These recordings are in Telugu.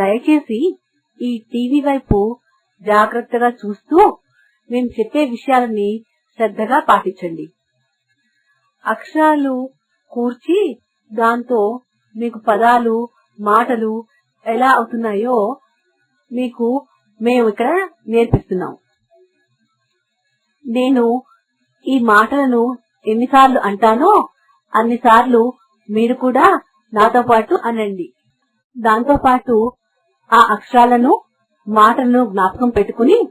దయచేసి ఈ టీవీ వైపు జాగ్రత్తగా చూస్తూ మేము చెప్పే విషయాలని శ్రద్ధగా పాటించండి. అక్షరాలు కూర్చి దాంతో మీకు పదాలు మాటలు ఎలా అవుతున్నాయో మీకు మేము ఇక్కడ నేర్పిస్తున్నాం. నేను ఈ మాటలను ఎన్నిసార్లు అంటానో అన్నిసార్లు మీరు కూడా నాతో పాటు అనండి. దాంతో పాటు ఆ అక్షరాలను మాటలను జ్ఞాపకం పెట్టుకుని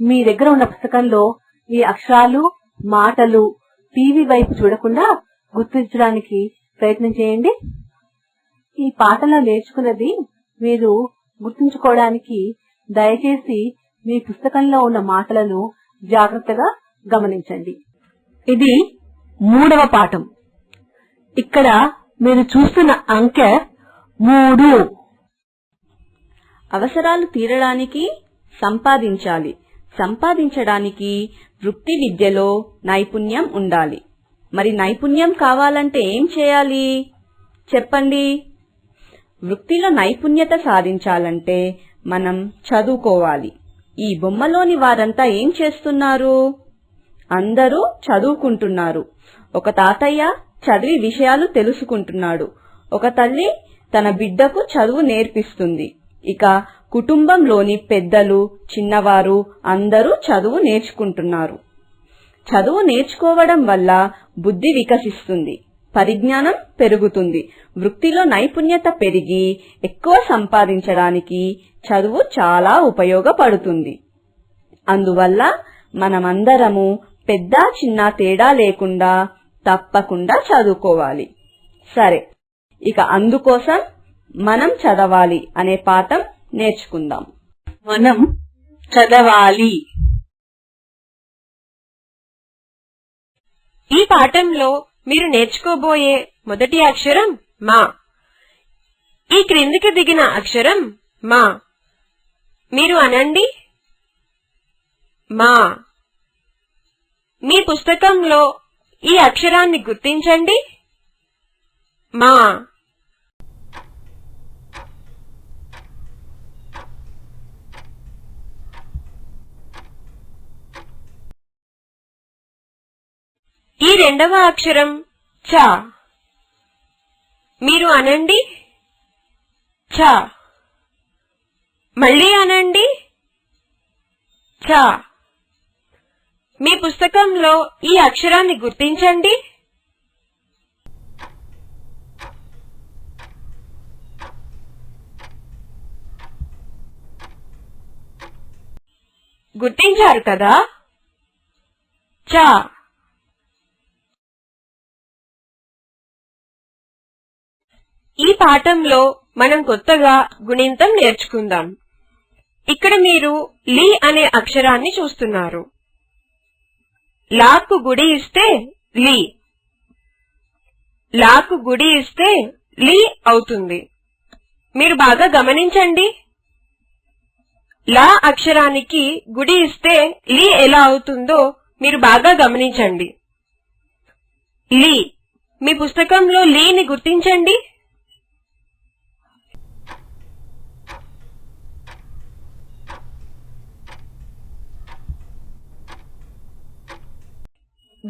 మీ దగ్గర ఉన్న పుస్తకంలో ఈ అక్షరాలు మాటలు టీవీ వైపు చూడకుండా గుర్తించడానికి ప్రయత్నం చేయండి. ఈ పాటలో నేర్చుకున్నది మీరు గుర్తుంచుకోవడానికి దయచేసి మీ పుస్తకంలో ఉన్న మాటలను జాగ్రత్తగా గమనించండి. ఇది మూడవ పాఠం. ఇక్కడ మీరు చూస్తున్న అంకె మూడు. అవసరాలు తీరడానికి సంపాదించాలి. సంపాదించడానికి వృత్తి విద్యలో నైపుణ్యం ఉండాలి. మరి నైపుణ్యం కావాలంటే ఏం చేయాలి? చెప్పండి. వృత్తిలో నైపుణ్యత సాధించాలంటే మనం చదువుకోవాలి. ఈ బొమ్మలోని వారంతా ఏం చేస్తున్నారు? అందరూ చదువుకుంటున్నారు. ఒక తాతయ్య చదివి విషయాలు తెలుసుకుంటున్నాడు. ఒక తల్లి తన బిడ్డకు చదువు నేర్పిస్తుంది. ఇక కుటుంబంలోని పెద్దలు చిన్నవారు అందరూ చదువు నేర్చుకుంటున్నారు. చదువు నేర్చుకోవడం వల్ల బుద్ధి వికసిస్తుంది పరిజ్ఞానం పెరుగుతుంది వృత్తిలో నైపుణ్యత పెరిగి ఎక్కువ సంపాదించడానికి చదువు చాలా ఉపయోగపడుతుంది. అందువల్ల మనమందరము పెద్ద చిన్న తేడా లేకుండా తప్పకుండా చదువుకోవాలి. సరే ఇక అందుకోసం మనం చదవాలి అనే పాఠం నేర్చుకుందాం. మనం చదవాలి. ఈ పాఠంలో మీరు నేర్చుకోబోయే మొదటి అక్షరం మా. ఈ క్రిందికి దిగిన అక్షరం మా. మీరు అనండి మా. మీ పుస్తకంలో ఈ అక్షరాన్ని గుర్తించండి. మా ఈ రెండవ అక్షరం చ. మీరు అనండి చ. మళ్ళీ అనండి చ. మీ పుస్తకంలో ఈ అక్షరాన్ని గుర్తించండి. గుర్తించారు కదా? చ. ఈ పాఠంలో మనం కొత్తగా గుణింతం నేర్చుకుందాం. ఇక్కడ మీరు లి అనే అక్షరాన్ని చూస్తున్నారు. లాకు గుడి ఇస్తే లి. లాకు గుడి ఇస్తే లీ అవుతుంది. మీరు బాగా గమనించండి. లా అక్షరానికి గుడి ఇస్తే లీ ఎలా అవుతుందో మీరు బాగా గమనించండి. లీ. మీ పుస్తకంలో లీని గుర్తించండి.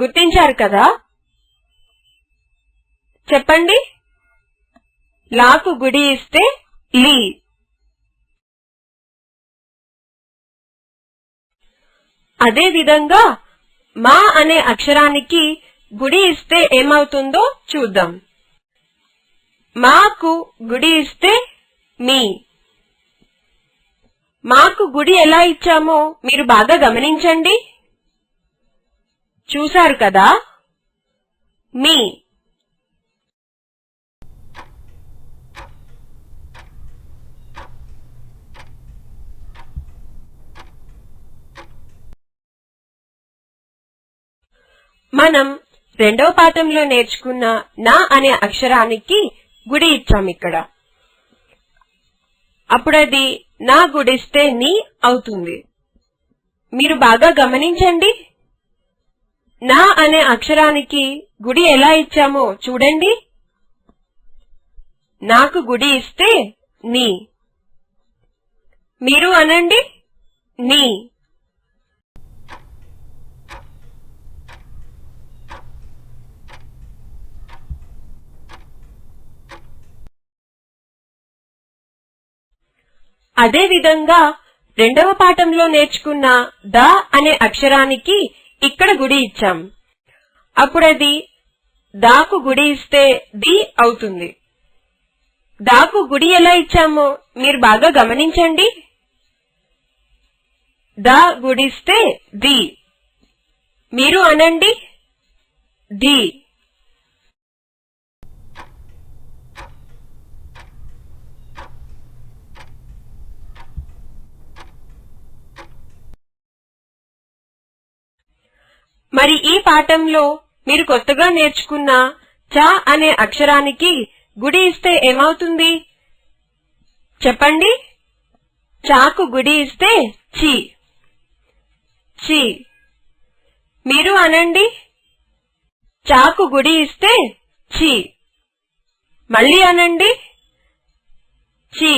గుర్తించారు కదా? చెప్పండి. లాకు గుడి ఇస్తే లీ. అదే విధంగా మా అనే అక్షరానికి గుడి ఇస్తే ఏమవుతుందో చూద్దాం. మాకు గుడి ఇస్తే మీ. మాకు గుడి ఎలా ఇచ్చామో మీరు బాగా గమనించండి. చూశారు కదా? మీ. మనం రెండవ పాఠంలో నేర్చుకున్న నా అనే అక్షరానికి గుడి ఇచ్చాం ఇక్కడ. అప్పుడది నా గుడిస్తే నీ అవుతుంది. మీరు బాగా గమనించండి. నా అనే అక్షరానికి గుడి ఎలా ఇచ్చామో చూడండి. నాకు గుడి ఇస్తే నీ. మీరు అనండి నీ. అదే విధంగా రెండవ పాఠంలో నేర్చుకున్న ద అనే అక్షరానికి ఇక్కడ గుడి ఇచ్చాం. అప్పుడది దాకు గుడి ఇస్తే ది అవుతుంది. దాకు గుడి ఎలా ఇచ్చామో మీరు బాగా గమనించండి. దా గుడిస్తే ది. మీరు అనండి. ది. మరి ఈ పాఠంలో మీరు కొత్తగా నేర్చుకున్న చ అనే అక్షరానికి గుడి ఇస్తే ఏమవుతుంది? చెప్పండి. చాకు గుడి ఇస్తే చి. చి. మీరు అనండి. చాకు గుడి ఇస్తే చి. మళ్ళీ అనండి. చి.